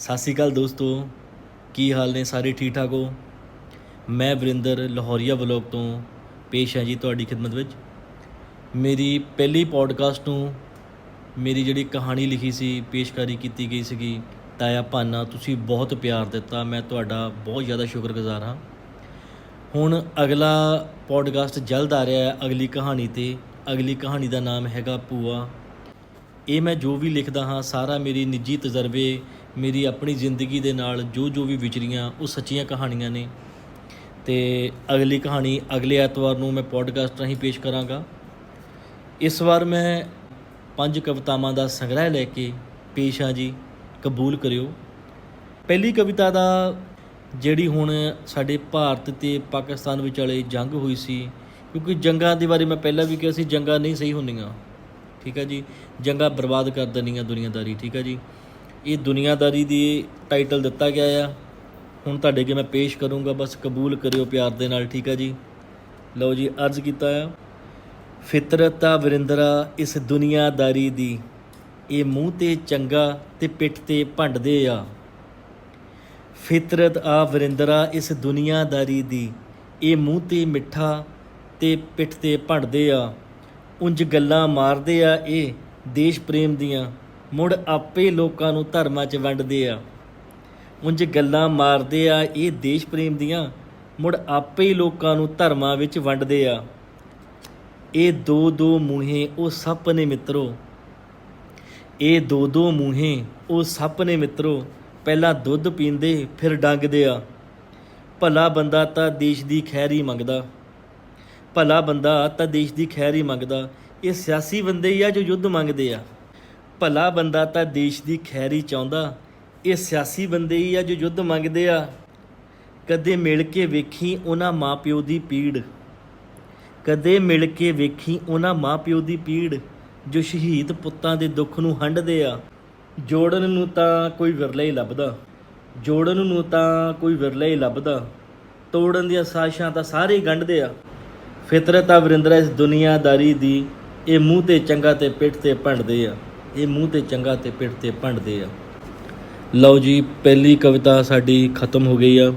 ਸਤਿ ਸ਼੍ਰੀ ਅਕਾਲ ਦੋਸਤੋ, ਕੀ ਹਾਲ ਨੇ ਸਾਰੇ ਠੀਕ ਠਾਕ ਹੋ? ਮੈਂ ਵਰਿੰਦਰ ਲਾਹੌਰੀਆ ਵਲੋਗ ਤੋਂ ਪੇਸ਼ ਹਾਂ ਜੀ ਤੁਹਾਡੀ ਖਿਦਮਤ ਵਿੱਚ। ਮੇਰੀ ਪਹਿਲੀ ਪੋਡਕਾਸਟ ਨੂੰ ਮੇਰੀ ਜਿਹੜੀ ਕਹਾਣੀ ਲਿਖੀ ਸੀ, ਪੇਸ਼ਕਾਰੀ ਕੀਤੀ ਗਈ ਸੀਗੀ, ਤਾਇਆ ਭਾਨਾ, ਤੁਸੀਂ ਬਹੁਤ ਪਿਆਰ ਦਿੱਤਾ, ਮੈਂ ਤੁਹਾਡਾ ਬਹੁਤ ਜ਼ਿਆਦਾ ਸ਼ੁਕਰਗੁਜ਼ਾਰ ਹਾਂ। ਹੁਣ ਅਗਲਾ ਪੋਡਕਾਸਟ ਜਲਦ ਆ ਰਿਹਾ ਹੈ, ਅਗਲੀ ਕਹਾਣੀ ਤੇ। ਅਗਲੀ ਕਹਾਣੀ ਦਾ ਨਾਮ ਹੈਗਾ ਭੂਆ। ਇਹ ਮੈਂ ਜੋ ਵੀ ਲਿਖਦਾ ਹਾਂ, ਸਾਰਾ ਮੇਰੀ ਨਿੱਜੀ ਤਜਰਬੇ, ਮੇਰੀ ਆਪਣੀ ਜ਼ਿੰਦਗੀ ਦੇ ਨਾਲ ਜੋ ਜੋ ਵੀ ਵਿਚਰੀਆਂ, ਉਹ ਸੱਚੀਆਂ ਕਹਾਣੀਆਂ ਨੇ। ਤੇ ਅਗਲੀ ਕਹਾਣੀ ਅਗਲੇ ਐਤਵਾਰ ਨੂੰ ਮੈਂ ਪੋਡਕਾਸਟ ਰਾਹੀਂ ਪੇਸ਼ ਕਰਾਂਗਾ। ਇਸ ਵਾਰ ਮੈਂ ਪੰਜ ਕਵਿਤਾਵਾਂ ਦਾ ਸੰਗ੍ਰਹਿ ਲੈ ਕੇ ਪੇਸ਼ ਹਾਂ ਜੀ, ਕਬੂਲ ਕਰਿਓ। ਪਹਿਲੀ ਕਵਿਤਾ ਦਾ, ਜਿਹੜੀ ਹੁਣ ਸਾਡੇ ਭਾਰਤ ਤੇ ਪਾਕਿਸਤਾਨ ਵਿਚਾਲੇ ਜੰਗ ਹੋਈ ਸੀ, ਕਿਉਂਕਿ ਜੰਗਾਂ ਦੇ ਬਾਰੇ ਮੈਂ ਪਹਿਲਾਂ ਵੀ ਕਿਹਾ ਸੀ, ਜੰਗਾਂ ਨਹੀਂ ਸਹੀ ਹੁੰਦੀਆਂ। ਠੀਕ ਹੈ ਜੀ। ਜੰਗਾਂ ਬਰਬਾਦ ਕਰ ਦਿੰਦੀਆਂ ਦੁਨੀਆਦਾਰੀ, ਠੀਕ ਹੈ ਜੀ। ਇਹ ਦੁਨੀਆਦਾਰੀ ਦੀ ਟਾਈਟਲ ਦਿੱਤਾ ਗਿਆ ਆ। ਹੁਣ ਤੁਹਾਡੇ ਅੱਗੇ ਮੈਂ ਪੇਸ਼ ਕਰੂੰਗਾ, ਬਸ ਕਬੂਲ ਕਰਿਓ ਪਿਆਰ ਦੇ ਨਾਲ, ਠੀਕ ਹੈ ਜੀ। ਲਓ ਜੀ, ਅਰਜ਼ ਕੀਤਾ ਆ। ਫਿਤਰਤ ਆ ਵਰਿੰਦਰਾ, ਇਸ ਦੁਨੀਆਦਾਰੀ ਦੀ। ਇਹ ਮੂੰਹ ਤੇ ਚੰਗਾ ਤੇ ਪਿੱਠ ਤੇ ਭੰਡਦੇ ਆ। ਫਿਤਰਤ ਆ ਵਰਿੰਦਰਾ, ਇਸ ਦੁਨੀਆਦਾਰੀ ਦੀ। ਇਹ ਮੂੰਹ ਤੇ ਮਿੱਠਾ ਤੇ ਪਿੱਠ ਤੇ ਭੰਡਦੇ ਆ। ਉਂਝ ਗੱਲਾਂ ਮਾਰਦੇ ਆ ਇਹ ਦੇਸ਼ ਪ੍ਰੇਮ ਦੀਆਂ, ਮੁੜ ਆਪੇ ਲੋਕਾਂ ਨੂੰ ਧਰਮਾਂ 'ਚ ਵੰਡਦੇ ਆ। ਉਂਝ ਗੱਲਾਂ ਮਾਰਦੇ ਆ ਇਹ ਦੇਸ਼ ਪ੍ਰੇਮ ਦੀਆਂ, ਮੁੜ ਆਪੇ ਹੀ ਲੋਕਾਂ ਨੂੰ ਧਰਮਾਂ ਵਿੱਚ ਵੰਡਦੇ ਆ। ਇਹ ਦੋ ਦੋ ਮੂੰਹੇ ਉਹ ਸੱਪ ਨੇ ਮਿੱਤਰੋ। ਇਹ ਦੋ ਦੋ ਮੂੰਹੇ ਉਹ ਸੱਪ ਨੇ ਮਿੱਤਰੋ। ਪਹਿਲਾਂ ਦੁੱਧ ਪੀਂਦੇ, ਫਿਰ ਡੰਗਦੇ ਆ। ਭਲਾ ਬੰਦਾ ਤਾਂ ਦੇਸ਼ ਦੀ ਖੈਰ ਹੀ ਮੰਗਦਾ। ਭਲਾ ਬੰਦਾ ਤਾਂ ਦੇਸ਼ ਦੀ ਖੈਰ ਹੀ ਮੰਗਦਾ। ਇਹ ਸਿਆਸੀ ਬੰਦੇ ਹੀ ਆ ਜੋ ਯੁੱਧ ਮੰਗਦੇ ਆ। ਭਲਾ ਬੰਦਾ ਤਾਂ ਦੇਸ਼ ਦੀ ਖੈਰ ਹੀ ਚਾਹੁੰਦਾ। ਇਹ ਸਿਆਸੀ ਬੰਦੇ ਹੀ ਆ ਜੋ ਯੁੱਧ ਮੰਗਦੇ ਆ। ਕਦੇ ਮਿਲ ਕੇ ਵੇਖੀ ਉਹਨਾਂ ਮਾਪਿਓ ਦੀ ਪੀੜ। ਕਦੇ ਮਿਲ ਕੇ ਵੇਖੀ ਉਹਨਾਂ ਮਾਪਿਓ ਦੀ ਪੀੜ, ਜੋ ਸ਼ਹੀਦ ਪੁੱਤਾਂ ਦੇ ਦੁੱਖ ਨੂੰ ਹੰਢਦੇ ਆ। ਜੋੜਨ ਨੂੰ ਤਾਂ ਕੋਈ ਵਿਰਲਾ ਹੀ ਲੱਭਦਾ। ਜੋੜਨ ਨੂੰ ਤਾਂ ਕੋਈ ਵਿਰਲਾ ਹੀ ਲੱਭਦਾ। ਤੋੜਨ ਦੀਆਂ ਸਾਜ਼ਿਸ਼ਾਂ ਤਾਂ ਸਾਰੇ ਹੀ ਗੰਢਦੇ ਆ। ਫਿਤਰਤ ਆ ਵਰਿੰਦਰਾ, ਇਸ ਦੁਨੀਆਦਾਰੀ ਦੀ। ਇਹ ਮੂੰਹ ਤੇ ਚੰਗਾ ਤੇ ਪਿੱਠ ਤੇ ਭੰਡਦੇ ਆ। ਇਹ ਮੂੰਹ ਤੇ ਚੰਗਾ ਤੇ ਪਿੱਠ ਤੇ ਭੰਡਦੇ ਆ। ਲਓ ਜੀ, ਪਹਿਲੀ ਕਵਿਤਾ ਸਾਡੀ ਖਤਮ ਹੋ ਗਈ ਆ।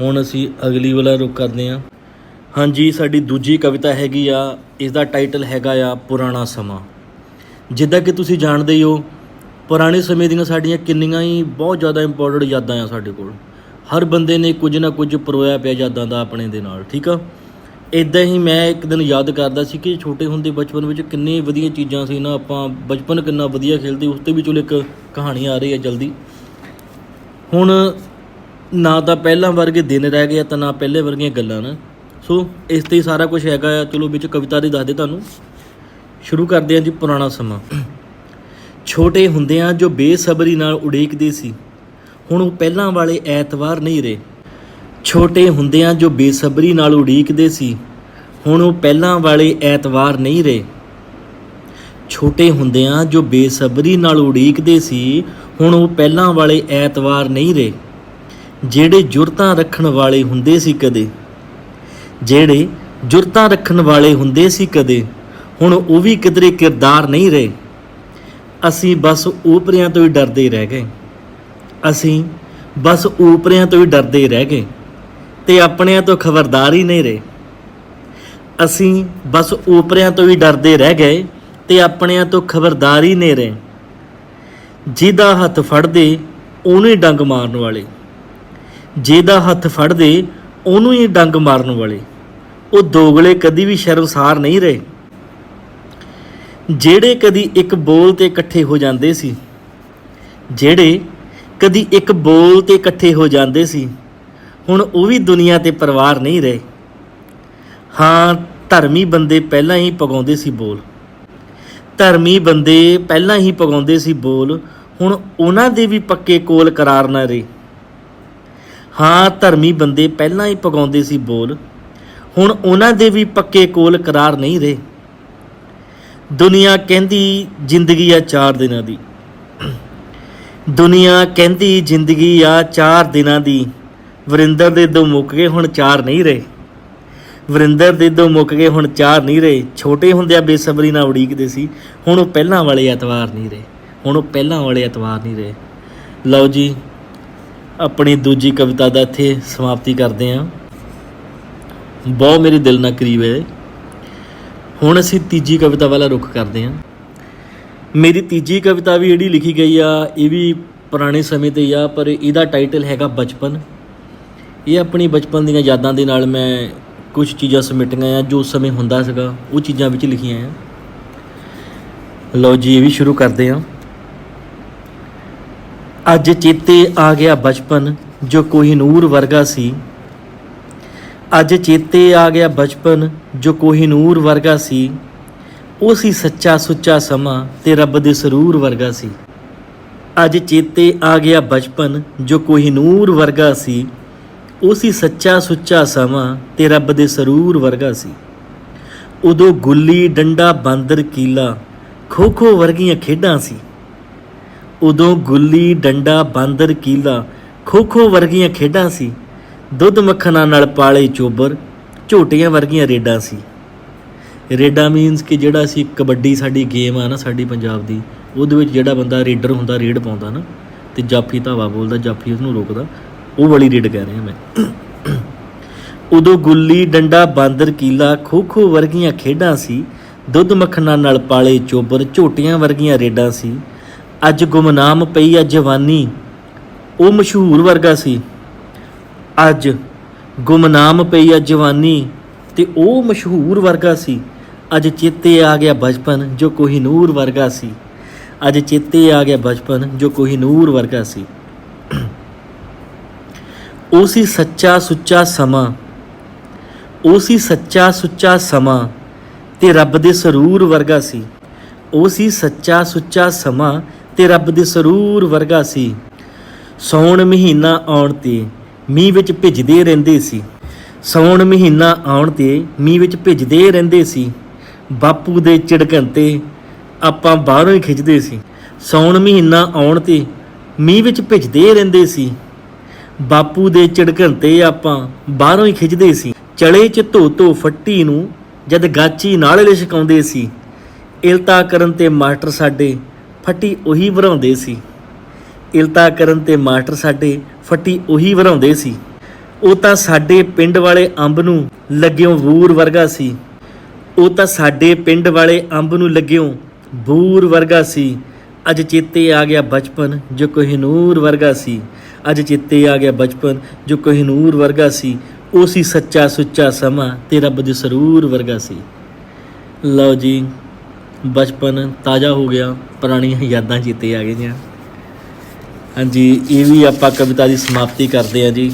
ਹੁਣ ਅਸੀਂ ਅਗਲੀ ਵਾਲਾ ਰੁਕ ਕਰਦੇ ਆ। ਹਾਂਜੀ, ਸਾਡੀ ਦੂਜੀ ਕਵਿਤਾ ਹੈਗੀ ਆ। ਇਸ ਦਾ ਟਾਈਟਲ ਹੈਗਾ ਆ, ਪੁਰਾਣਾ ਸਮਾਂ। ਜਿੱਦਾਂ ਕਿ ਤੁਸੀਂ ਜਾਣਦੇ ਹੀ ਹੋ, ਪੁਰਾਣੇ ਸਮੇਂ ਦੀਆਂ ਸਾਡੀਆਂ ਕਿੰਨੀਆਂ ਹੀ ਬਹੁਤ ਜ਼ਿਆਦਾ ਇੰਪੋਰਟੈਂਟ ਯਾਦਾਂ ਆ ਸਾਡੇ ਕੋਲ। ਹਰ ਬੰਦੇ ਨੇ ਕੁਝ ਨਾ ਕੁਝ ਪਰੋਇਆ ਪਿਆ ਯਾਦਾਂ ਦਾ ਆਪਣੇ ਦੇ ਨਾਲ, ਠੀਕ ਆ? ਇਦਾਂ ਹੀ ਮੈਂ ਇੱਕ ਦਿਨ ਯਾਦ ਕਰਦਾ ਸੀ ਕਿ ਛੋਟੇ ਹੁੰਦੇ ਬਚਪਨ ਵਿੱਚ ਕਿੰਨੇ ਵਧੀਆ ਚੀਜ਼ਾਂ ਸੀ ਨਾ, ਆਪਾਂ ਬਚਪਨ ਕਿੰਨਾ ਵਧੀਆ ਖੇਲਦੇ, ਉਸ ਤੇ ਵੀ ਚਲੋ ਇੱਕ ਕਹਾਣੀ ਆ ਰਹੀ ਹੈ ਜਲਦੀ। ਹੁਣ ਨਾ ਤਾਂ ਪਹਿਲਾਂ ਵਰਗੇ ਦਿਨ ਰਹਿ ਗਏ ਤਾਂ ਨਾ ਪਹਿਲੇ ਵਰਗੀਆਂ ਗੱਲਾਂ ਨਾ। ਸੋ ਇਸ ਤੇ ਹੀ ਸਾਰਾ ਕੁਝ ਹੈਗਾ ਆ। ਚਲੋ ਵਿੱਚ ਕਵਿਤਾ ਦੇ ਦੱਸਦੇ ਤੁਹਾਨੂੰ। ਸ਼ੁਰੂ ਕਰਦੇ ਹਾਂ ਜੀ ਪੁਰਾਣਾ ਸਮਾਂ। ਛੋਟੇ ਹੁੰਦਿਆਂ ਜੋ ਬੇਸਬਰੀ ਨਾਲ ਉਡੀਕਦੇ ਸੀ, ਹੁਣ ਉਹ ਪਹਿਲਾਂ ਵਾਲੇ ਐਤਵਾਰ ਨਹੀਂ ਰਹੇ। ਛੋਟੇ ਹੁੰਦਿਆਂ ਜੋ ਬੇਸਬਰੀ ਨਾਲ ਉਡੀਕਦੇ ਸੀ, ਹੁਣ ਉਹ ਪਹਿਲਾਂ ਵਾਲੇ ਐਤਵਾਰ ਨਹੀਂ ਰਹੇ। ਛੋਟੇ ਹੁੰਦਿਆਂ ਜੋ ਬੇਸਬਰੀ ਨਾਲ ਉਡੀਕਦੇ ਸੀ, ਹੁਣ ਉਹ ਪਹਿਲਾਂ ਵਾਲੇ ਐਤਵਾਰ ਨਹੀਂ ਰਹੇ। ਜਿਹੜੇ ਜੁਰਤਾਂ ਰੱਖਣ ਵਾਲੇ ਹੁੰਦੇ ਸੀ ਕਦੇ, ਜਿਹੜੇ ਜੁਰਤਾਂ ਰੱਖਣ ਵਾਲੇ ਹੁੰਦੇ ਸੀ ਕਦੇ, ਹੁਣ ਉਹ ਵੀ ਕਿਧਰੇ ਕਿਰਦਾਰ ਨਹੀਂ ਰਹੇ। ਅਸੀਂ ਬਸ ਉਪਰਿਆਂ ਤੋਂ ਹੀ ਡਰਦੇ ਰਹਿ ਗਏ। ਅਸੀਂ ਬਸ ਉਪਰਿਆਂ ਤੋਂ ਹੀ ਡਰਦੇ ਰਹਿ ਗਏ। ਤੇ ਆਪਣਿਆਂ ਤੋਂ ਖਬਰਦਾਰ ਹੀ ਨਹੀਂ ਰਹੇ। ਅਸੀਂ ਬਸ ਊਪਰਿਆਂ ਤੋਂ ਵੀ ਡਰਦੇ ਰਹਿ ਗਏ ਤੇ ਆਪਣਿਆਂ ਤੋਂ ਖਬਰਦਾਰ ਹੀ ਨਹੀਂ ਰਹੇ। ਜਿਹਦਾ ਹੱਥ ਫੜਦੇ, ਉਹਨੂੰ ਹੀ ਡੰਗ ਮਾਰਨ ਵਾਲੇ। ਜਿਹਦਾ ਹੱਥ ਫੜਦੇ, ਉਹਨੂੰ ਹੀ ਡੰਗ ਮਾਰਨ ਵਾਲੇ। ਉਹ ਦੋਗਲੇ ਕਦੀ ਵੀ ਸ਼ਰਮਸਾਰ ਨਹੀਂ ਰਹੇ। ਜਿਹੜੇ ਕਦੀ ਇੱਕ ਬੋਲ ਤੇ ਇਕੱਠੇ ਹੋ ਜਾਂਦੇ ਸੀ, ਜਿਹੜੇ ਕਦੀ ਇੱਕ ਬੋਲ ਤੇ ਇਕੱਠੇ ਹੋ ਜਾਂਦੇ ਸੀ ਹੁਣ ਉਹ ਵੀ ਦੁਨੀਆ ਤੇ ਪਰਿਵਾਰ ਨਹੀਂ ਰਹੇ। ਹਾਂ, ਧਰਮੀ ਬੰਦੇ ਪਹਿਲਾਂ ਹੀ ਪਗਾਉਂਦੇ ਸੀ ਬੋਲ। ਧਰਮੀ ਬੰਦੇ ਪਹਿਲਾਂ ਹੀ ਪਗਾਉਂਦੇ ਸੀ ਬੋਲ। ਹੁਣ ਉਹਨਾਂ ਦੇ ਵੀ ਪੱਕੇ ਕੋਲ ਕਰਾਰ ਨਾ ਰਹੇ। ਹਾਂ, ਧਰਮੀ ਬੰਦੇ ਪਹਿਲਾਂ ਹੀ ਪਗਾਉਂਦੇ ਸੀ ਬੋਲ। ਹੁਣ ਉਹਨਾਂ ਦੇ ਵੀ ਪੱਕੇ ਕੋਲ ਕਰਾਰ ਨਹੀਂ ਰਹੇ। ਦੁਨੀਆ ਕਹਿੰਦੀ ਜ਼ਿੰਦਗੀ ਆ ਚਾਰ ਦਿਨਾਂ ਦੀ। ਦੁਨੀਆ ਕਹਿੰਦੀ ਜ਼ਿੰਦਗੀ ਆ ਚਾਰ ਦਿਨਾਂ ਦੀ। ਵਰਿੰਦਰ ਦੇ ਦੋ ਮੁੱਕ ਗਏ, ਹੁਣ ਚਾਰ ਨਹੀਂ ਰਹੇ। ਵਰਿੰਦਰ ਦੇ ਦੋ ਮੁੱਕ ਗਏ, ਹੁਣ ਚਾਰ ਨਹੀਂ ਰਹੇ। ਛੋਟੇ ਹੁੰਦਿਆਂ ਬੇਸਬਰੀ ਨਾਲ ਉਡੀਕਦੇ ਸੀ, ਹੁਣ ਉਹ ਪਹਿਲਾਂ ਵਾਲੇ ਐਤਵਾਰ ਨਹੀਂ ਰਹੇ। ਹੁਣ ਉਹ ਪਹਿਲਾਂ ਵਾਲੇ ਐਤਵਾਰ ਨਹੀਂ ਰਹੇ। ਲਓ ਜੀ, ਆਪਣੀ ਦੂਜੀ ਕਵਿਤਾ ਦਾ ਇੱਥੇ ਸਮਾਪਤੀ ਕਰਦੇ ਹਾਂ। ਬਹੁਤ ਮੇਰੇ ਦਿਲ ਨਾਲ ਕਰੀਬ ਹੈ ਹੁਣ ਅਸੀਂ ਤੀਜੀ ਕਵਿਤਾ ਵਾਲਾ ਰੁਖ ਕਰਦੇ ਹਾਂ। ਮੇਰੀ ਤੀਜੀ ਕਵਿਤਾ ਵੀ ਜਿਹੜੀ ਲਿਖੀ ਗਈ ਆ, ਇਹ ਵੀ ਪੁਰਾਣੇ ਸਮੇਂ ਤੇ ਹੀ ਆ, ਪਰ ਇਹਦਾ ਟਾਈਟਲ ਹੈਗਾ ਬਚਪਨ। ਇਹ ਆਪਣੀ ਬਚਪਨ ਦੀਆਂ ਯਾਦਾਂ ਦੇ ਨਾਲ ਮੈਂ ਕੁਝ ਚੀਜ਼ਾਂ ਸਮਿਟੀਆਂ ਆ, ਜੋ ਸਮੇਂ ਹੁੰਦਾ ਸੀਗਾ, ਉਹ ਚੀਜ਼ਾਂ ਵਿੱਚ ਲਿਖੀਆਂ ਆ। ਲਓ ਜੀ, ਇਹ ਵੀ ਸ਼ੁਰੂ ਕਰਦੇ ਹਾਂ। ਅੱਜ ਚੇਤੇ ਆ ਗਿਆ ਬਚਪਨ, ਜੋ ਕੋਈ ਨੂਰ ਵਰਗਾ ਸੀ। ਅੱਜ ਚੇਤੇ ਆ ਗਿਆ ਬਚਪਨ, ਜੋ ਕੋਈ ਨੂਰ ਵਰਗਾ ਸੀ। ਉਹ ਸੀ ਸੱਚਾ ਸੁੱਚਾ ਸਮਾਂ ਤੇ ਰੱਬ ਦੇ ਸਰੂਰ ਵਰਗਾ ਸੀ। ਅੱਜ ਚੇਤੇ ਆ ਗਿਆ ਬਚਪਨ, ਜੋ ਕੋਈ ਨੂਰ ਵਰਗਾ ਸੀ। ਉਹ ਸੀ ਸੱਚਾ ਸੁੱਚਾ ਸਮਾਂ ਤੇ ਰੱਬ ਦੇ ਸਰੂਰ ਵਰਗਾ ਸੀ। ਉਦੋਂ ਗੁੱਲੀ, ਡੰਡਾ, ਬਾਂਦਰ, ਕੀਲਾ ਖੋ ਖੋ ਵਰਗੀਆਂ ਖੇਡਾਂ ਸੀ। ਉਦੋਂ ਗੁੱਲੀ, ਡੰਡਾ, ਬਾਂਦਰ, ਕੀਲਾ ਖੋ ਖੋ ਵਰਗੀਆਂ ਖੇਡਾਂ ਸੀ। ਦੁੱਧ ਮੱਖਣਾ ਨਾਲ ਪਾਲੇ ਚੋਬਰ, ਝੋਟੀਆਂ ਵਰਗੀਆਂ ਰੇਡਾਂ ਸੀ। ਰੇਡਾਂ ਮੀਨਸ ਕਿ ਜਿਹੜਾ ਸੀ ਕਬੱਡੀ ਸਾਡੀ ਗੇਮ ਆ ਨਾ ਸਾਡੀ ਪੰਜਾਬ ਦੀ, ਉਹਦੇ ਵਿੱਚ ਜਿਹੜਾ ਬੰਦਾ ਰੇਡਰ ਹੁੰਦਾ, ਰੇਡ ਪਾਉਂਦਾ ਨਾ, ਤੇ ਜਾਫੀ ਧਾਵਾ ਬੋਲਦਾ, ਜਾਫੀ ਉਹਨੂੰ ਰੋਕਦਾ। ਉਹ ਵਾਲੀ ਰੇਡ ਕਹਿ ਰਿਹਾ ਮੈਂ। ਉਦੋਂ ਗੁੱਲੀ, ਡੰਡਾ, ਬਾਂਦਰ, ਕੀਲਾ ਖੋ ਖੋ ਵਰਗੀਆਂ ਖੇਡਾਂ ਸੀ। ਦੁੱਧ ਮੱਖਣਾ ਨਾਲ ਪਾਲੇ ਚੋਬਰ, ਝੋਟੀਆਂ ਵਰਗੀਆਂ ਰੇਡਾਂ ਸੀ। ਅੱਜ ਗੁਮਨਾਮ ਪਈ ਆ ਜਵਾਨੀ। ਉਹ ਮਸ਼ਹੂਰ ਵਰਗਾ ਸੀ। ਅੱਜ ਗੁਮਨਾਮ ਪਈ ਆ ਜਵਾਨੀ ਤੇ ਉਹ ਮਸ਼ਹੂਰ ਵਰਗਾ ਸੀ। ਅੱਜ ਚੇਤੇ ਆ ਗਿਆ ਬਚਪਨ, ਜੋ ਕੋਈ ਨੂਰ ਵਰਗਾ ਸੀ। ਅੱਜ ਚੇਤੇ ਆ ਗਿਆ ਬਚਪਨ, ਜੋ ਕੋਈ ਨੂਰ ਵਰਗਾ ਸੀ। ਉਹ ਸੀ ਸੱਚਾ ਸੁੱਚਾ ਸਮਾਂ ਉਹ ਸੀ ਸੱਚਾ ਸੁੱਚਾ ਸਮਾਂ ਤੇ ਰੱਬ ਦੇ ਸਰੂਰ ਵਰਗਾ ਸੀ। ਉਹ ਸੀ ਸੱਚਾ ਸੁੱਚਾ ਸਮਾਂ ਤੇ ਰੱਬ ਦੇ ਸਰੂਰ ਵਰਗਾ ਸੀ। ਸੌਣ ਮਹੀਨਾ ਆਉਣ ਤੇ ਮੀਂਹ ਵਿੱਚ ਭਿੱਜਦੇ ਰਹਿੰਦੇ ਸੀ। ਸੌਣ ਮਹੀਨਾ ਆਉਣ ਤੇ ਮੀਂਹ ਵਿੱਚ ਭਿੱਜਦੇ ਰਹਿੰਦੇ ਸੀ। ਬਾਪੂ ਦੇ ਚਿੜਕਣ ਤੇ ਆਪਾਂ ਬਾਹਰੋਂ ਹੀ ਖਿੱਚਦੇ ਸੀ। ਸੌਣ ਮਹੀਨਾ ਆਉਣ ਤੇ ਮੀਂਹ ਵਿੱਚ ਭਿੱਜਦੇ ਰਹਿੰਦੇ ਸੀ। ਬਾਪੂ ਦੇ ਝਿੜਕਣ ਤੇ ਆਪਾਂ ਬਾਹਰੋਂ ਹੀ ਖਿੱਚਦੇ ਸੀ। ਚਲੇ ਚ ਧੋ ਧੋ ਫੱਟੀ ਨੂੰ ਜਦ ਗਾਚੀ ਨਾਲ ਲਿਸ਼ਕਾਉਂਦੇ ਸੀ। ਇਲਤਾ ਕਰਨ ਤੇ ਮਾਸਟਰ ਸਾਡੇ ਫੱਟੀ ਉਹੀ ਵਰਾਉਂਦੇ ਸੀ। ਇਲਤਾ ਕਰਨ ਤੇ ਮਾਸਟਰ ਸਾਡੇ ਫੱਟੀ ਉਹੀ ਵਰਾਉਂਦੇ ਸੀ। ਉਹ ਤਾਂ ਸਾਡੇ ਪਿੰਡ ਵਾਲੇ ਅੰਬ ਨੂੰ ਲੱਗਿਓ ਵੂਰ ਵਰਗਾ ਸੀ। ਉਹ ਤਾਂ ਸਾਡੇ ਪਿੰਡ ਵਾਲੇ ਅੰਬ ਨੂੰ ਲੱਗਿਓ ਬੂਰ ਵਰਗਾ ਸੀ। ਅੱਜ ਚੇਤੇ ਆ ਗਿਆ ਬਚਪਨ ਜੋ ਕੋਹਿਨੂਰ ਵਰਗਾ ਸੀ। ਅੱਜ ਚੇਤੇ ਆ ਗਿਆ ਬਚਪਨ, ਜੋ ਕੋਹਿਨੂਰ ਵਰਗਾ ਸੀ, ਉਹ ਸੀ ਸੱਚਾ ਸੁੱਚਾ ਸਮਾਂ ਤੇ ਰੱਬ ਦੇ ਸਰੂਰ ਵਰਗਾ ਸੀ। ਲਓ ਜੀ, ਬਚਪਨ ਤਾਜ਼ਾ ਹੋ ਗਿਆ, ਪੁਰਾਣੀਆਂ ਯਾਦਾਂ ਚੇਤੇ ਆ ਗਈਆਂ। ਹਾਂਜੀ, ਇਹ ਵੀ ਆਪਾਂ ਕਵਿਤਾ ਦੀ ਸਮਾਪਤੀ ਕਰਦੇ ਹਾਂ ਜੀ।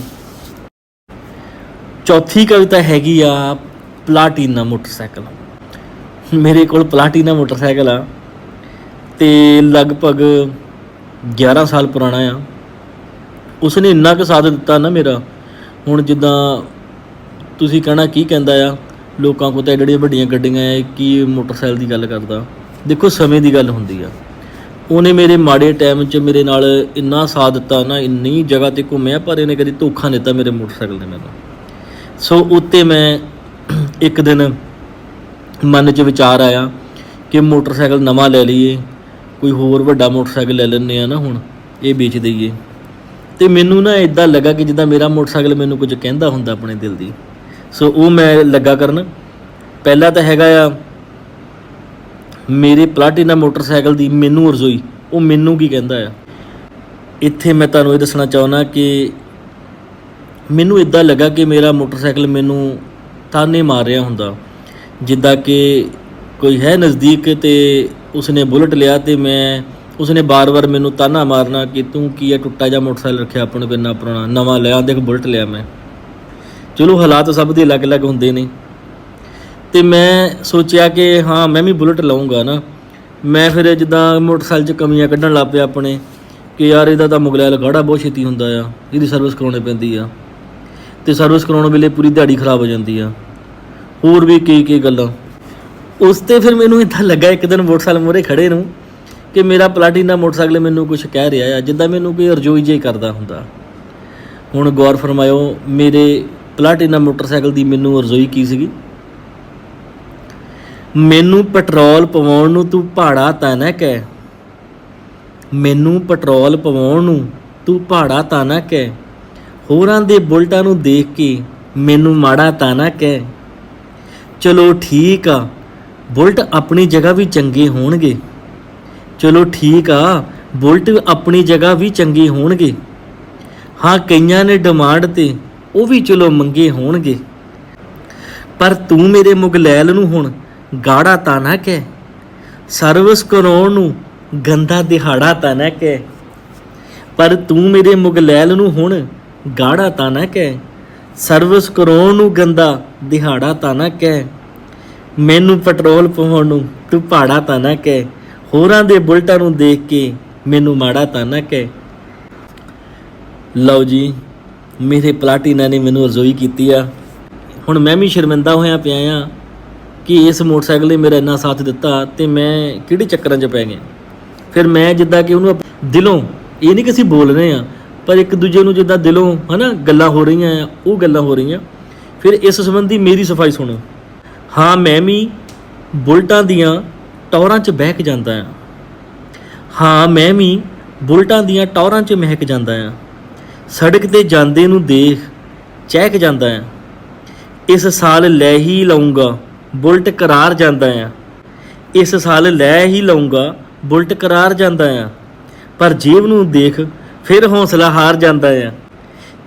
ਚੌਥੀ ਕਵਿਤਾ ਹੈਗੀ ਆ, ਪਲਾਟੀਨਾ ਮੋਟਰਸਾਈਕਲ। ਮੇਰੇ ਕੋਲ ਪਲਾਟੀਨਾ ਮੋਟਰਸਾਈਕਲ ਆ ਤੇ ਲਗਭਗ 11 ਸਾਲ ਪੁਰਾਣਾ ਆ। ਉਸਨੇ ਇੰਨਾ ਕੁ ਸਾਥ ਦਿੱਤਾ ਨਾ ਮੇਰਾ। ਹੁਣ ਜਿੱਦਾਂ ਤੁਸੀਂ ਕਹਿਣਾ ਕੀ ਕਹਿੰਦਾ ਆ, ਲੋਕਾਂ ਕੋਲ ਤਾਂ ਜਿਹੜੀਆਂ ਵੱਡੀਆਂ ਗੱਡੀਆਂ ਆ ਕੀ ਮੋਟਰਸਾਈਕਲ ਦੀ ਗੱਲ ਕਰਦਾ। ਦੇਖੋ ਸਮੇਂ ਦੀ ਗੱਲ ਹੁੰਦੀ ਆ। ਉਹਨੇ ਮੇਰੇ ਮਾੜੇ ਟਾਈਮ 'ਚ ਮੇਰੇ ਨਾਲ ਇੰਨਾ ਸਾਥ ਦਿੱਤਾ ਨਾ, ਇੰਨੀ ਜਗ੍ਹਾ ਤੇ ਘੁੰਮਿਆ, ਪਰ ਇਹਨੇ ਕਦੀ ਧੋਖਾ ਨਹੀਂ ਦਿੱਤਾ ਮੇਰੇ ਮੋਟਰਸਾਈਕਲ ਨੇ ਮੈਨੂੰ। ਸੋ ਉੱਤੇ ਮੈਂ ਇੱਕ ਦਿਨ ਮਨ 'ਚ ਵਿਚਾਰ ਆਇਆ ਕਿ ਮੋਟਰਸਾਈਕਲ ਨਵਾਂ ਲੈ ਲਈਏ, ਕੋਈ ਹੋਰ ਵੱਡਾ ਮੋਟਰਸਾਈਕਲ ਲੈ ਲੈਂਦੇ ਆ ਨਾ ਹੁਣ, ਇਹ ਵੇਚ ਦਈਏ। ਤੇ ਮੈਨੂੰ ਨਾ ਇਦਾਂ ਲੱਗਾ ਕਿ ਜਿੱਦਾਂ ਮੇਰਾ ਮੋਟਰਸਾਈਕਲ ਮੈਨੂੰ ਕੁਝ ਕਹਿੰਦਾ ਹੁੰਦਾ ਆਪਣੇ ਦਿਲ ਦੀ। ਸੋ ਉਹ ਮੈਂ ਲੱਗਾ ਕਰਨ। ਪਹਿਲਾ ਤਾਂ ਹੈਗਾ ਆ, ਮੇਰੇ ਪਲਾਟੀਨਾ ਮੋਟਰਸਾਈਕਲ ਦੀ ਮੈਨੂੰ ਰਜ਼ੋਈ ਉਹ ਮੈਨੂੰ ਕੀ ਕਹਿੰਦਾ ਆ? ਇੱਥੇ ਮੈਂ ਤੁਹਾਨੂੰ ਇਹ ਦੱਸਣਾ ਚਾਹੁੰਦਾ ਕਿ ਮੈਨੂੰ ਇਦਾਂ ਲੱਗਾ ਕਿ ਮੇਰਾ ਮੋਟਰਸਾਈਕਲ ਮੈਨੂੰ ਤਾਨੇ ਮਾਰ ਰਿਹਾ ਹੁੰਦਾ। ਜਿੱਦਾਂ ਕਿ ਕੋਈ ਹੈ ਨਜ਼ਦੀਕ ਤੇ ਉਸਨੇ ਬੁਲਟ ਲਿਆ ਤੇ ਮੈਂ ਉਸਨੇ ਬਾਰ-ਬਾਰ ਮੈਨੂੰ ਤਾਨਾ ਮਾਰਨਾ ਕਿ ਤੂੰ ਕੀ ਹੈ ਟੁੱਟਾ ਜਿਹਾ ਮੋਟਰਸਾਈਕਲ ਰੱਖਿਆ ਆਪਣੇ ਬਿਨਾ ਪੁਰਾਣਾ। ਨਵਾਂ ਲਿਆ, ਦੇਖ ਬੁਲਟ ਲਿਆ ਮੈਂ। ਚਲੋ ਹਾਲਾਤ ਸਭ ਦੇ ਅਲੱਗ-ਅਲੱਗ ਹੁੰਦੇ ਨੇ। ਤੇ ਮੈਂ ਸੋਚਿਆ ਕਿ ਹਾਂ, ਮੈਂ ਵੀ ਬੁਲਟ ਲਵਾਂਗਾ ਨਾ। ਮੈਂ ਫਿਰ ਜਿੱਦਾਂ ਮੋਟਰਸਾਈਕਲ 'ਚ ਕਮੀਆਂ ਕੱਢਣ ਲੱਗ ਪਿਆ ਆਪਣੇ, ਕਿ ਯਾਰ ਇਹਦਾ ਤਾਂ ਮੁਗਲਿਆ ਲਗਾੜਾ ਬਹੁਤ ਛੇਤੀ ਹੁੰਦਾ ਆ, ਇਹਦੀ ਸਰਵਿਸ ਕਰਾਉਣੀ ਪੈਂਦੀ ਆ। ਤੇ ਸਰਵਿਸ ਕਰਾਉਣ ਵੇਲੇ ਪੂਰੀ ਦਿਹਾੜੀ ਖਰਾਬ ਹੋ ਜਾਂਦੀ ਆ। ਹੋਰ ਵੀ ਕਈ ਕਈ ਗੱਲਾਂ। ਉਸ ਤੇ ਫਿਰ ਮੈਨੂੰ ਇੱਦਾਂ ਲੱਗਾ, ਇੱਕ ਦਿਨ ਮੋਟਰਸਾਈਕਲ ਮੂਹਰੇ ਖੜੇ ਨੂੰ ਕਿ ਮੇਰਾ ਪਲਾਟੀਨਾ ਮੋਟਰਸਾਈਕਲ ਮੈਨੂੰ ਕੁਝ ਕਹਿ ਰਿਹਾ ਆ, ਜਿੱਦਾਂ ਮੈਨੂੰ ਕੋਈ ਅਰਜ਼ੋਈ ਜੇ ਕਰਦਾ ਹੁੰਦਾ। ਹੁਣ ਗੌਰ ਫਰਮਾਇਓ, ਮੇਰੇ ਪਲਾਟੀਨਾ ਮੋਟਰਸਾਈਕਲ ਦੀ ਮੈਨੂੰ ਅਰਜ਼ੋਈ ਕੀ ਸੀਗੀ? ਮੈਨੂੰ ਪੈਟਰੋਲ ਪਵਾਉਣ ਨੂੰ ਤੂੰ ਭਾੜਾ ਤਾਂ ਨਾ ਕਹਿ। ਮੈਨੂੰ ਪੈਟਰੋਲ ਪਵਾਉਣ ਨੂੰ ਤੂੰ ਭਾੜਾ ਤਾਂ ਨਾ ਕਹਿ। ਹੋਰਾਂ ਦੇ ਬੁਲਟਾਂ ਨੂੰ ਦੇਖ ਕੇ ਮੈਨੂੰ ਮਾੜਾ ਤਾਂ ਨਾ ਕਹਿ। ਚਲੋ ਠੀਕ ਆ, ਬੁਲਟ ਆਪਣੀ ਜਗ੍ਹਾ ਵੀ ਚੰਗੇ ਹੋਣਗੇ। ਚਲੋ ਠੀਕ ਆ, ਬੁਲਟ ਆਪਣੀ ਜਗ੍ਹਾ ਵੀ ਚੰਗੀ ਹੋਣਗੇ। ਹਾਂ, ਕਈਆਂ ਨੇ ਡਿਮਾਂਡ ਤੇ ਉਹ ਵੀ ਚਲੋ ਮੰਗੇ ਹੋਣਗੇ। ਪਰ ਤੂੰ ਮੇਰੇ ਮੁਗਲੈਲ ਨੂੰ ਹੁਣ ਗਾੜਾ ਤਾਂ ਨਾ ਕਹਿ। ਸਰਵਿਸ ਕਰਾਉਣ ਨੂੰ ਗੰਦਾ ਦਿਹਾੜਾ ਤਾਂ ਨਾ ਕਹਿ। ਪਰ ਤੂੰ ਮੇਰੇ ਮੁਗਲੈਲ ਨੂੰ ਹੁਣ ਗਾੜਾ ਤਾਂ ਨਾ ਕਹਿ। ਸਰਵਿਸ ਕਰਾਉਣ ਨੂੰ ਗੰਦਾ ਦਿਹਾੜਾ ਤਾਂ ਨਾ ਕਹਿ। ਮੈਨੂੰ ਪੈਟਰੋਲ ਪਵਾਉਣ ਨੂੰ ਤੂੰ ਭਾੜਾ ਤਾਂ ਨਾ ਕਹਿ। ਹੋਰਾਂ ਦੇ ਬੁਲਟਾਂ ਨੂੰ ਦੇਖ ਕੇ ਮੈਨੂੰ ਮਾੜਾ ਤਾਂ ਨਾ ਲਓ ਜੀ, ਮੇਰੇ ਪਲਾਟੀਨਾ ਨੇ ਮੈਨੂੰ ਰਜ਼ੋਈ ਕੀਤੀ ਆ। ਹੁਣ ਮੈਂ ਵੀ ਸ਼ਰਮਿੰਦਾ ਹੋਇਆ ਪਿਆ ਆ ਕਿ ਇਸ ਮੋਟਰਸਾਈਕਲ ਨੇ ਮੇਰਾ ਇੰਨਾ ਸਾਥ ਦਿੱਤਾ ਤੇ ਮੈਂ ਕਿਹੜੇ ਚੱਕਰਾਂ 'ਚ ਪੈ ਗਿਆ। ਫਿਰ ਮੈਂ ਜਿੱਦਾਂ ਕਿ ਉਹਨੂੰ ਦਿਲੋਂ ਇਹ ਨਹੀਂ ਕਿ ਅਸੀਂ ਬੋਲ ਰਹੇ ਆ, ਪਰ ਇੱਕ ਦੂਜੇ ਨੂੰ ਜਿੱਦਾਂ ਦਿਲੋਂ ਹਨਾ ਗੱਲਾਂ ਹੋ ਰਹੀਆਂ ਆ, ਉਹ ਗੱਲਾਂ ਹੋ ਰਹੀਆਂ। ਫਿਰ ਇਸ ਸੰਬੰਧੀ ਮੇਰੀ ਸਫ਼ਾਈ ਸੁਣੋ। ਹਾਂ, ਮੈਂ ਵੀ ਬੁਲਟਾਂ ਦੀਆਂ ਟੌਰਾਂ 'ਚ ਬਹਿਕ ਜਾਂਦਾ ਆ ਹਾਂ, ਮੈਂ ਵੀ ਬੁਲਟਾਂ ਦੀਆਂ ਟੌਰਾਂ 'ਚ ਮਹਿਕ ਜਾਂਦਾ ਆ ਸੜਕ ਤੇ ਜਾਂਦੇ ਨੂੰ ਦੇਖ ਚਹਿਕ ਜਾਂਦਾ ਆ ਇਸ ਸਾਲ ਲੈ ਹੀ ਲਊਂਗਾ, ਬੁਲਟ ਕਰਾਰ ਜਾਂਦਾ ਆ ਇਸ ਸਾਲ ਲੈ ਹੀ ਲਊਂਗਾ, ਬੁਲਟ ਕਰਾਰ ਜਾਂਦਾ ਆ ਪਰ ਜੇਬ ਨੂੰ ਦੇਖ ਫਿਰ ਹੌਸਲਾ ਹਾਰ ਜਾਂਦਾ ਆ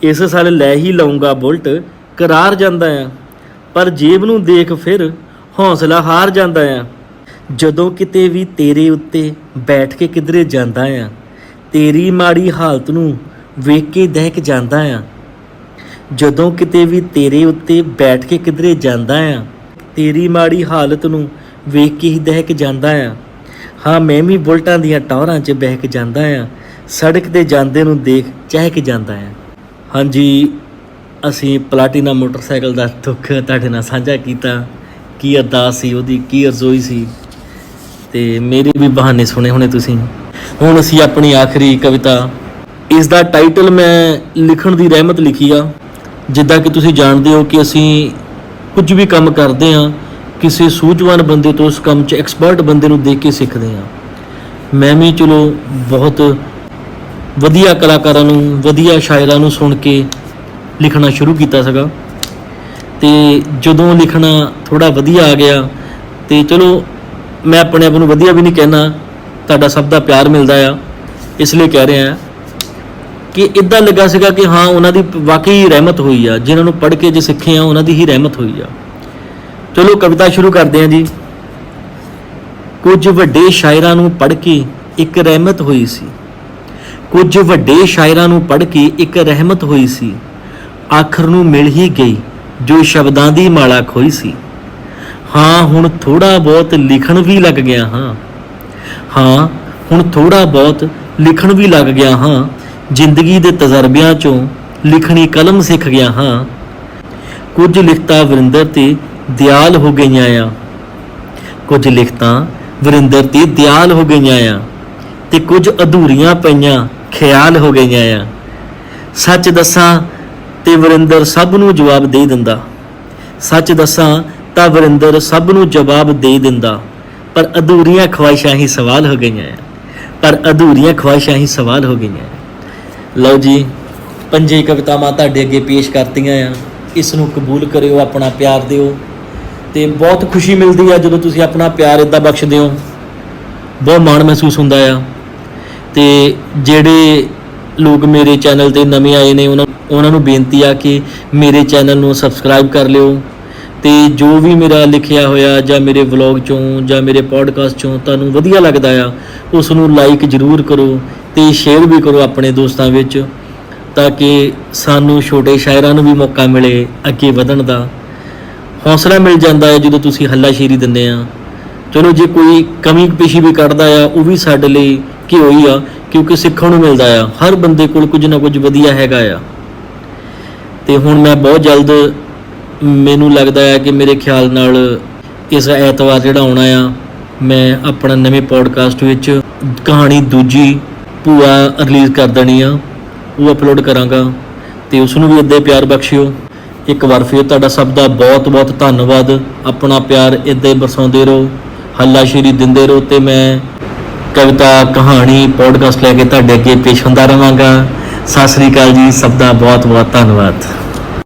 ਇਸ ਸਾਲ ਲੈ ਹੀ ਲਊਂਗਾ, ਬੁਲਟ ਕਰਾਰ ਜਾਂਦਾ ਆ ਪਰ ਜੇਬ ਨੂੰ ਦੇਖ ਫਿਰ ਹੌਸਲਾ ਹਾਰ ਜਾਂਦਾ ਆ ਜਦੋਂ ਕਿਤੇ ਵੀ ਤੇਰੇ ਉੱਤੇ ਬੈਠ ਕੇ ਕਿਧਰੇ ਜਾਂਦਾ ਆ, ਤੇਰੀ ਮਾੜੀ ਹਾਲਤ ਨੂੰ ਵੇਖ ਕੇ ਦਹਿਕ ਜਾਂਦਾ ਆ। ਜਦੋਂ ਕਿਤੇ ਵੀ ਤੇਰੇ ਉੱਤੇ ਬੈਠ ਕੇ ਕਿਧਰੇ ਜਾਂਦਾ ਆ, ਤੇਰੀ ਮਾੜੀ ਹਾਲਤ ਨੂੰ ਵੇਖ ਕੇ ਹੀ ਦਹਿਕ ਜਾਂਦਾ ਆ। ਹਾਂ, ਮੈਂ ਵੀ ਬੁਲਟਾਂ ਦੀਆਂ ਟੌਰਾਂ 'ਚ ਬਹਿਕ ਜਾਂਦਾ ਆ, ਸੜਕ ਤੇ ਜਾਂਦੇ ਨੂੰ ਦੇਖ ਚਹਿਕ ਜਾਂਦਾ ਆ। ਹਾਂਜੀ, ਅਸੀਂ ਪਲਾਟੀਨਾ ਮੋਟਰਸਾਈਕਲ ਦਾ ਦੁੱਖ ਤੁਹਾਡੇ ਨਾਲ ਸਾਂਝਾ ਕੀਤਾ। ਕੀ ਅਰਦਾਸ ਸੀ, ਉਹਦੀ ਕੀ ਅਰਜ਼ੋਈ ਸੀ? ਤੇ ਮੇਰੇ ਵੀ ਬਹਾਨੇ ਸੁਣੇ ਹੋਣੇ ਤੁਸੀਂ। ਹੁਣ ਅਸੀਂ ਆਪਣੀ ਆਖਰੀ ਕਵਿਤਾ ਇਸ ਦਾ ਟਾਈਟਲ ਮੈਂ ਲਿਖਣ ਦੀ ਰਹਿਮਤ ਲਿਖੀ ਆ। ਜਿੱਦਾਂ ਕਿ ਤੁਸੀਂ ਜਾਣਦੇ ਹੋ ਕਿ ਅਸੀਂ ਕੁਝ ਵੀ ਕੰਮ ਕਰਦੇ ਆ ਕਿਸੇ ਸੂਝਵਾਨ ਬੰਦੇ ਤੋਂ ਉਸ ਕੰਮ 'ਚ ਐਕਸਪਰਟ ਬੰਦੇ ਨੂੰ ਦੇਖ ਕੇ ਸਿੱਖਦੇ ਆ ਮੈਂ ਵੀ ਚਲੋ ਬਹੁਤ ਵਧੀਆ ਕਲਾਕਾਰਾਂ ਨੂੰ, ਵਧੀਆ ਸ਼ਾਇਰਾਂ ਨੂੰ ਸੁਣ ਕੇ ਲਿਖਣਾ ਸ਼ੁਰੂ ਕੀਤਾ ਸੀਗਾ। ਤੇ ਜਦੋਂ ਲਿਖਣਾ ਥੋੜਾ ਵਧੀਆ ਆ ਗਿਆ, ਤੇ ਚਲੋ ਮੈਂ ਆਪਣੇ ਆਪ ਨੂੰ ਵਧੀਆ ਵੀ ਨਹੀਂ ਕਹਿਣਾ, ਤੁਹਾਡਾ ਸਭ ਦਾ ਪਿਆਰ ਮਿਲਦਾ ਆ। ਇਸ ਲਈ ਕਹਿ ਰਿਹਾ ਕਿ ਇਦਾਂ ਲੱਗਾ ਸੀਗਾ ਕਿ ਹਾਂ, ਉਹਨਾਂ ਦੀ ਵਾਕਈ ਰਹਿਮਤ ਹੋਈ ਆ। ਜਿਨ੍ਹਾਂ ਨੂੰ ਪੜ੍ਹ ਕੇ ਜੇ ਸਿੱਖੇ ਆ, ਉਹਨਾਂ ਦੀ ਹੀ ਰਹਿਮਤ ਹੋਈ ਆ। ਚਲੋ, ਕਵਿਤਾ ਸ਼ੁਰੂ ਕਰਦੇ ਹਾਂ ਜੀ। ਕੁਝ ਵੱਡੇ ਸ਼ਾਇਰਾਂ ਨੂੰ ਪੜ੍ਹ ਕੇ ਇੱਕ ਰਹਿਮਤ ਹੋਈ ਸੀ। ਕੁਝ ਵੱਡੇ ਸ਼ਾਇਰਾਂ ਨੂੰ ਪੜ੍ਹ ਕੇ ਇੱਕ ਰਹਿਮਤ ਹੋਈ ਸੀ। ਆਖਰ ਨੂੰ ਮਿਲ ਹੀ ਗਈ, ਜੋ ਸ਼ਬਦਾਂ ਦੀ ਮਾਲਾ ਖੋਈ ਸੀ। ਹਾਂ, ਹੁਣ ਥੋੜਾ ਬਹੁਤ ਲਿਖਣ ਵੀ ਲੱਗ ਗਿਆ ਹਾਂ। ਹਾਂ, ਹੁਣ ਥੋੜਾ ਬਹੁਤ ਲਿਖਣ ਵੀ ਲੱਗ ਗਿਆ ਹਾਂ। ਜ਼ਿੰਦਗੀ ਦੇ ਤਜਰਬਿਆਂ ਚੋਂ ਲਿਖਣੀ ਕਲਮ ਸਿੱਖ ਗਿਆ ਹਾਂ। ਕੁਝ ਲਿਖਤਾਂ ਵਰਿੰਦਰ ਤੇ ਦਿਆਲ ਹੋ ਗਈਆਂ ਆ। ਕੁਝ ਲਿਖਤਾਂ ਵਰਿੰਦਰ ਤੇ ਦਿਆਲ ਹੋ ਗਈਆਂ ਆ ਤੇ ਕੁਝ ਅਧੂਰੀਆਂ ਪਈਆਂ ਖਿਆਲ ਹੋ ਗਈਆਂ ਆ। ਸੱਚ ਦੱਸਾਂ ਤੇ ਵਰਿੰਦਰ ਸਭ ਨੂੰ ਜਵਾਬ ਦੇ ਦਿੰਦਾ। ਸੱਚ ਦੱਸਾਂ ਤਾਂ ਵਰਿੰਦਰ ਸਭ ਨੂੰ ਜਵਾਬ ਦੇ ਦਿੰਦਾ, ਪਰ ਅਧੂਰੀਆਂ ਖਵਾਇਸ਼ਾਂ ਹੀ ਸਵਾਲ ਹੋ ਗਈਆਂ ਪਰ ਅਧੂਰੀਆਂ ਖਵਾਇਸ਼ਾਂ ਹੀ ਸਵਾਲ ਹੋ ਗਈਆਂ ਲਓ ਜੀ, ਪੰਜੇ ਕਵਿਤਾਵਾਂ ਤੁਹਾਡੇ ਅੱਗੇ ਪੇਸ਼ ਕਰਤੀਆਂ ਆ। ਇਸ ਨੂੰ ਕਬੂਲ ਕਰਿਓ, ਆਪਣਾ ਪਿਆਰ ਦਿਓ। ਤੇ ਬਹੁਤ ਖੁਸ਼ੀ ਮਿਲਦੀ ਆ ਜਦੋਂ ਤੁਸੀਂ ਆਪਣਾ ਪਿਆਰ ਇਦਾਂ ਬਖਸ਼ਦੇ ਹੋ। ਬਹੁਤ ਮਾਣ ਮਹਿਸੂਸ ਹੁੰਦਾ ਆ। ਤੇ ਜਿਹੜੇ ਲੋਕ ਮੇਰੇ ਚੈਨਲ ਤੇ ਨਵੇਂ ਆਏ ਨੇ, ਉਹਨਾਂ ਉਹਨਾਂ ਨੂੰ ਬੇਨਤੀ ਆ ਕਿ ਮੇਰੇ ਚੈਨਲ ਨੂੰ ਸਬਸਕ੍ਰਾਈਬ ਕਰ ਲਿਓ। ਤੇ ਜੋ ਵੀ ਮੇਰਾ ਲਿਖਿਆ ਹੋਇਆ ਜਾਂ ਮੇਰੇ ਵਲੌਗ ਚੋਂ ਜਾਂ ਮੇਰੇ ਪੋਡਕਾਸਟ ਚੋਂ ਤੁਹਾਨੂੰ ਵਧੀਆ ਲੱਗਦਾ ਆ ਉਸ ਨੂੰ ਲਾਈਕ ਜਰੂਰ ਕਰੋ ਤੇ ਸ਼ੇਅਰ ਵੀ ਕਰੋ ਆਪਣੇ ਦੋਸਤਾਂ ਵਿੱਚ ਤਾਂ ਕਿ ਸਾਨੂੰ ਛੋਟੇ ਸ਼ਾਇਰਾਂ ਨੂੰ ਵੀ ਮੌਕਾ ਮਿਲੇ ਅੱਗੇ ਵਧਣ ਦਾ। ਹੌਸਲਾ ਮਿਲ ਜਾਂਦਾ ਹੈ ਜਦੋਂ ਤੁਸੀਂ ਹੱਲਾਸ਼ੇਰੀ ਦਿੰਦੇ ਆ। ਚਲੋ ਜੇ ਕੋਈ ਕਮੀ ਪੇਸ਼ੀ ਵੀ ਕੱਢਦਾ ਆ, ਉਹ ਵੀ ਸਾਡੇ ਲਈ ਕਿ ਹੋਈ ਆ, ਕਿਉਂਕਿ ਸਿੱਖਣ ਨੂੰ ਮਿਲਦਾ ਆ। ਹਰ ਬੰਦੇ ਕੋਲ ਕੁਝ ਨਾ ਕੁਝ ਵਧੀਆ ਹੈਗਾ ਆ। ਤੇ ਹੁਣ ਮੈਂ ਬਹੁਤ ਜਲਦ ਮੈਨੂੰ ਲੱਗਦਾ ਹੈ ਕਿ ਮੇਰੇ ਖਿਆਲ ਨਾਲ ਇਸ ਐਤਵਾਰ ਜਿਹੜਾ ਆਉਣਾ ਆ, ਮੈਂ ਆਪਣਾ ਨਵੇਂ ਪੋਡਕਾਸਟ ਵਿੱਚ ਕਹਾਣੀ ਦੂਜੀ ਭੂਆ ਰਿਲੀਜ਼ ਕਰ ਦੇਣੀ ਆ, ਉਹ ਅਪਲੋਡ ਕਰਾਂਗਾ ਤੇ ਉਸ ਨੂੰ ਵੀ ਇੱਦਾਂ ਹੀ ਪਿਆਰ ਬਖਸ਼ਿਓ। ਇੱਕ ਵਾਰ ਫਿਰ ਤੁਹਾਡਾ ਸਭ ਦਾ ਬਹੁਤ ਬਹੁਤ ਧੰਨਵਾਦ। ਆਪਣਾ ਪਿਆਰ ਇੱਦਾਂ ਹੀ ਬਰਸਾਉਂਦੇ ਰਹੋ ਹੱਲਾਸ਼ੇਰੀ ਦਿੰਦੇ ਰਹੋ ਤੇ ਮੈਂ ਕਵਿਤਾ, ਕਹਾਣੀ ਪੋਡਕਾਸਟ ਲੈ ਕੇ ਤੁਹਾਡੇ ਅੱਗੇ ਪੇਸ਼ ਹੁੰਦਾ ਰਹਾਂਗਾ। ਸਤਿ ਸ੍ਰੀ ਅਕਾਲ ਜੀ, ਸਭ ਦਾ ਬਹੁਤ ਬਹੁਤ ਧੰਨਵਾਦ।